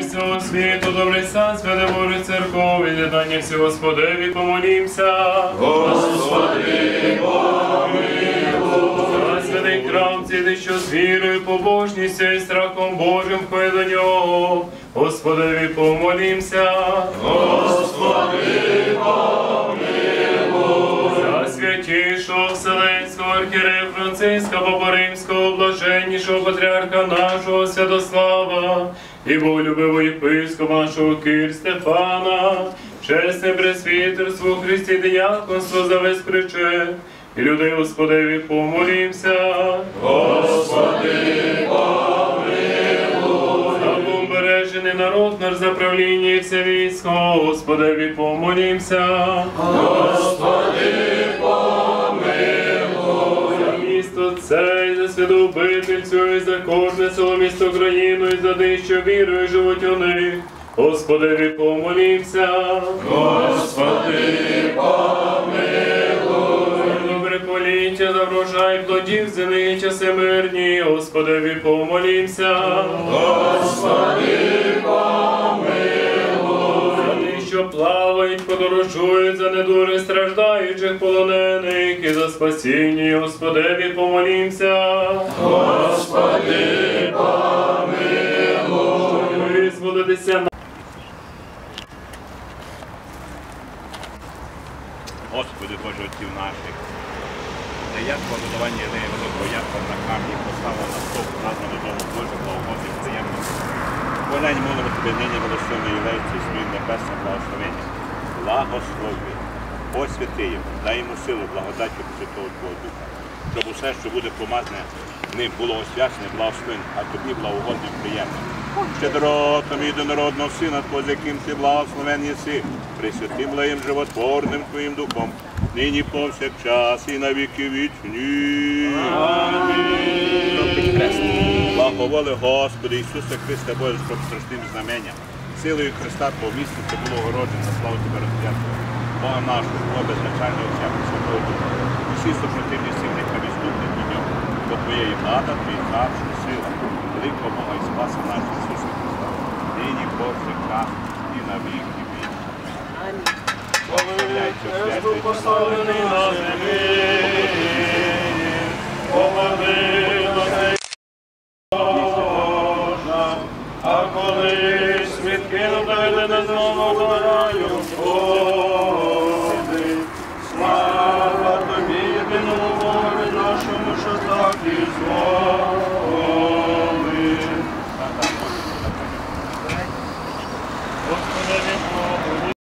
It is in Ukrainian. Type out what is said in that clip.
Всього світу, добрий сан, святе Боже церков, і з'єднання всі Господеві, помолімся. Господи, помилуй. святий храм, цілий, що з вірою, побожністю і страхом Божим входить до нього. Господеві, помолімся. За святішого Вселенського архірея Франциска, Папа Римського, блаженнішого патріарха нашого Святослава, і болюбивого єпископа нашого Кир Стефана, чесне пресвітерство Христі діяконство за весь причет, і людей Господеві помолімся. Господи, помилуй. Бережений народ наш за правління і все військо, Господеві помолімся. За це, і за і за кожне село місто країну, і за те, що вірою живуть у них. Господеві помолімся. Господи, помилуй. Добре поліття, за врожай плодів зелені часи мирні, Господи, помолімся. Господи, за недури страждаючих полонених, і за спасіння, Господеві помолімся. Господи, помилуй. Визволитися Господи Боже отців наших, за ясно видавання ідеї великого на камні поставила на стовп названу дому Боже, благогодних приємно. Полянь молимо тебе нині милосердної єлейці, свої небесне благословення. Благослови, освяти йому, дай йому силу, благодаттю Святого Твого Духа, щоб усе, що буде помазне, ним було освячене, благословен, а тобі благогодним приємно. Щедротом єдинородного Сина Твого, з яким ти благословен єси, присвятим леєм животворним Твоїм Духом, нині повсякчас і на віки вічні. Благоволи Господи Ісусе Христе Боже, щоб страшним знаменням, силою Христа Твого місця це було огороджено, славу Тебе розв'язку. Бога нашого, Бога безначального всякого Святого Духа. Усі супротивні сили, яка відступні до нього, бо Твоєї влада, Твій царство, сила, великого Бога і Спаса нашого Ісуса Христа. Нині Боже, повсякчас і на віки вічні. Христу поставлений на землі, の名の名よ